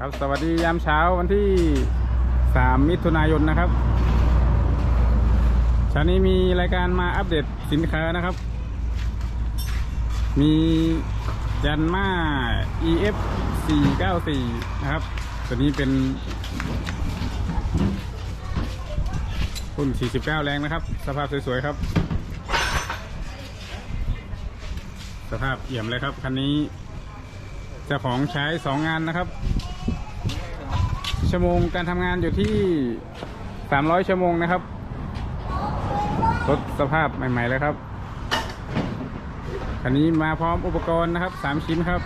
ครับสวัสดียามเช้าวันที่ 3 มิถุนายนนะครับเช้านี้มีรายการมาอัปเดตสินค้านะครับ มียันมา EF 494นะครับ ตัวนี้เป็นรุ่น 49 แรงนะครับ สภาพสวยๆครับ สภาพเอี่ยมเลยครับ คันนี้เจ้าของใช้สองงานนะครับ ชั่วโมงการทำงานอยู่ที่ 300 ชั่วโมงนะครับรถสภาพใหม่ๆเลยครับคันนี้มาพร้อมอุปกรณ์นะครับ 3 ชิ้นครับ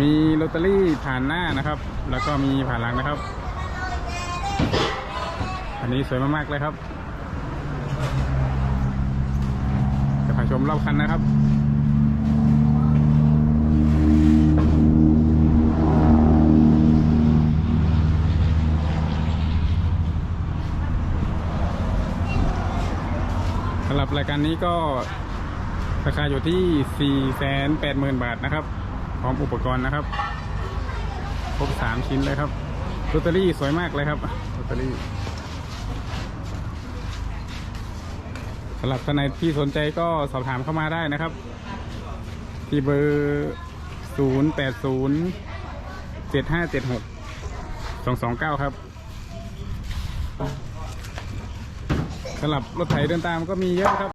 มีโรตารี่ผ่านหน้านะครับ แล้วก็มีผ่านหลังนะครับอันนี้สวยมาก ๆ เลยครับจะพาชมรอบคันนะครับ สำหรับรายการนี้ก็ราคาอยู่ที่ 480,000 บาทนะครับ พร้อมอุปกรณ์นะครับ ครบ 3 ชิ้นเลยครับลอตเตอรี่สวยมากเลยครับลอตเตอรี่สำหรับท่านไหนที่สนใจก็สอบถามเข้ามาได้นะครับ ที่เบอร์ 0 8 0 7 5 7 6 2 2 9 ครับ สำหรับรถไถเดินตามก็มีเยอะครับ